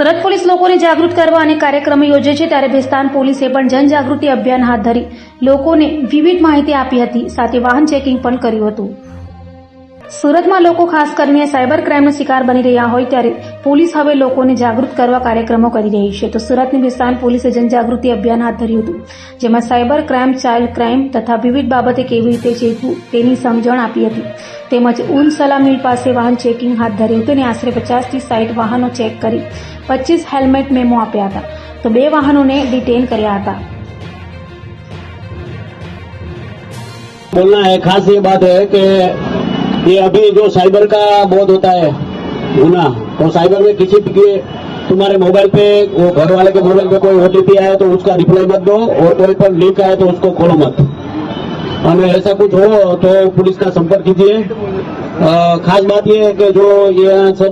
Surat police લોકોને જાગૃત કરવા અને કાર્યક્રમો યોજે છે ત્યારે ભેસ્તાન પોલીસે પણ જનજાગૃતિ અભિયાન હાથ ધરી લોકોને વિવિધ માહિતી આપી હતી, સાથે વાહન ચેકિંગ પણ કર્યું હતું. સુરતમાં લોકો ખાસ કરીને સાયબર ક્રાઇમનો શિકાર બની રહ્યા હોય ત્યારે પોલીસ હવે લોકોને જાગૃત કરવા કાર્યક્રમો કરી રહી છે તો સુરતની ભેસ્તાન પોલીસે જનજાગૃતિ અભિયાન હાથ ધર્યું હતું જેમાં સાયબર ક્રાઇમ ચાઇલ્ડ ક્રાઇમ તથા વિવિધ બાબતે કેવી રીતે ચેતવું તેની સમજણ આપી હતી તેમજ ઉલ સલા મિલ પાસે વાહન ચેકિંગ હાથ ધર્યું હતું અને આશરે પચાસથી સાઠ વાહનો ચેક કરી પચીસ હેલ્મેટ મેમો આપ્યા હતા તો બે વાહનોને ડિટેન કર્યા હતા बोलना है खास ये बात है कि ये अभी जो साइबर का बहुत होता है, गुना तो साइबर में किसी के तुम्हारे मोबाइल पे, वो घर वाले के मोबाइल पे कोई ओटीपी आया तो उसका रिप्लाई मत दो, और कोई पर लिंक आया तो उसको खोलो मत। और ऐसा कुछ हो तो पुलिस का संपर्क कीजिए। खास बात ये है कि जो ये सब